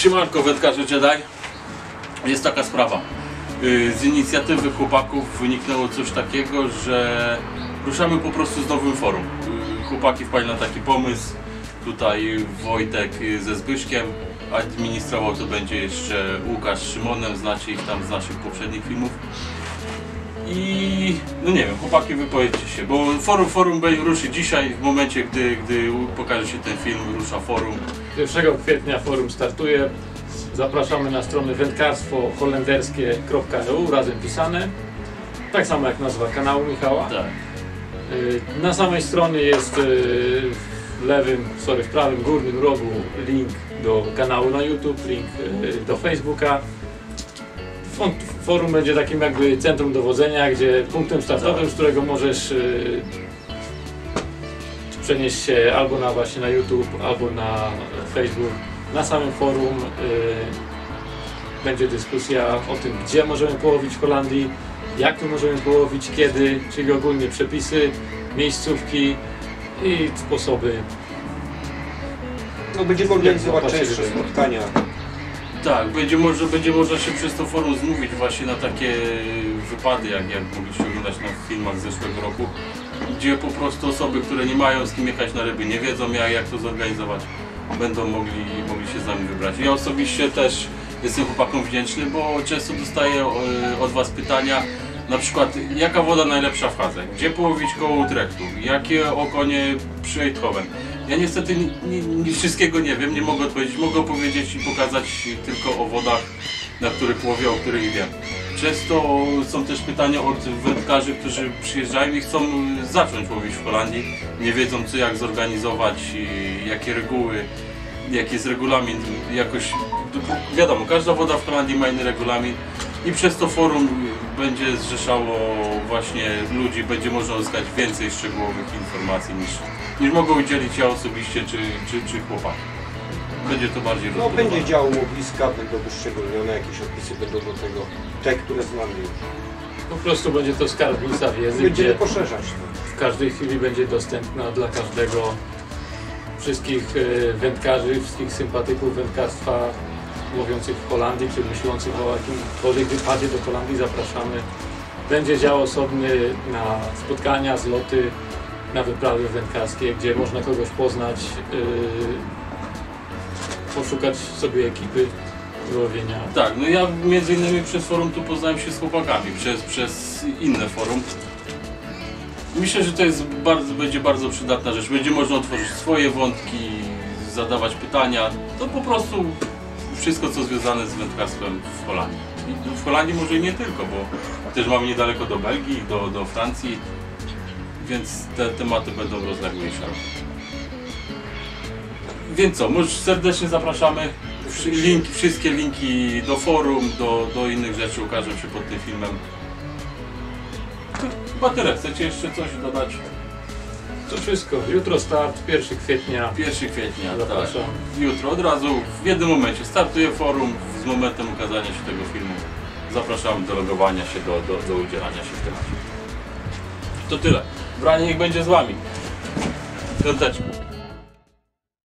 Siemanko, wędkarze Jedi. Jest taka sprawa. Y, Z inicjatywy chłopaków wyniknęło coś takiego, że ruszamy po prostu z nowym forum. Y, Chłopaki wpadli na taki pomysł. Tutaj Wojtek y, ze Zbyszkiem. Administrował to będzie jeszcze Łukasz Szymonem. Znacie ich tam z naszych poprzednich filmów. I no nie wiem, chłopaki wypowiedzcie się, bo forum, forum będzie ruszy dzisiaj, w momencie gdy, gdy pokaże się ten film, rusza forum. 1 kwietnia forum startuje. Zapraszamy na stronę wędkarstwoholenderskie.eu razem pisane. Tak samo jak nazwa kanału Michała. Tak. Y, Na samej stronie jest y, w lewym, sorry, w prawym górnym rogu link do kanału na YouTube, link y, do Facebooka. Forum będzie takim jakby centrum dowodzenia, gdzie punktem startowym, z którego możesz y, przenieść się albo na właśnie na YouTube, albo na Facebook. Na samym forum y, będzie dyskusja o tym, gdzie możemy połowić w Holandii, jak tu możemy połowić, kiedy, czyli ogólnie przepisy, miejscówki i sposoby. No będziemy organizować częstsze spotkania. Tak, będzie, może, będzie można się przez to forum zmówić właśnie na takie wypady, jak, jak mogliście oglądać na filmach z zeszłego roku, gdzie po prostu osoby, które nie mają z kim jechać na ryby, nie wiedzą jak, jak to zorganizować, będą mogli, mogli się z nami wybrać. Ja osobiście też jestem chłopakom wdzięczny, bo często dostaję e, od Was pytania, na przykład jaka woda najlepsza w Hadze, gdzie połowić koło Utrechtu, jakie okonie przy. Ja niestety ni, ni, wszystkiego nie wiem, nie mogę odpowiedzieć, mogę opowiedzieć i pokazać tylko o wodach, na których łowię, o których wiem. Często są też pytania od wędkarzy, którzy przyjeżdżają i chcą zacząć łowić w Holandii, nie wiedzą co jak zorganizować, jakie reguły, jaki jest regulamin, jakoś wiadomo, każda woda w Holandii ma inny regulamin i przez to forum będzie zrzeszało właśnie ludzi, będzie można uzyskać więcej szczegółowych informacji niż, niż mogą udzielić ja osobiście czy, czy, czy chłopaki. Będzie to bardziej No będzie działo łowiska, będą wyszczególnione, jakieś opisy będą do tego, te, które znamy już. Po prostu będzie to skarbnica wiedzy, Będziemy gdzie poszerzać to. w każdej chwili będzie dostępna dla każdego wszystkich e, wędkarzy, wszystkich sympatyków wędkarstwa łowiących w Holandii, czy myślących o jakimkolwiek wypadzie do Holandii zapraszamy. Będzie dział osobny na spotkania, zloty, na wyprawy wędkarskie, gdzie można kogoś poznać, e, poszukać sobie ekipy łowienia. Tak, no ja między innymi przez forum tu poznałem się z chłopakami, przez, przez inne forum. Myślę, że to jest bardzo, będzie bardzo przydatna rzecz. Będzie można otworzyć swoje wątki, zadawać pytania. To po prostu wszystko, co związane z wędkarstwem w Holandii. W Holandii może nie tylko, bo też mamy niedaleko do Belgii, do, do Francji, więc te tematy będą rozległejsze. Więc co, może serdecznie zapraszamy. Wszy- Link, wszystkie linki do forum, do, do innych rzeczy ukażą się pod tym filmem. Chyba tyle. Chcecie jeszcze coś dodać? To wszystko. Jutro start, 1 kwietnia. 1 kwietnia, tak. Zapraszam. Jutro od razu w jednym momencie startuje forum z momentem ukazania się tego filmu. Zapraszamy do logowania się, do, do, do udzielania się w temacie. To tyle. Branie niech będzie z Wami. Piąteczka.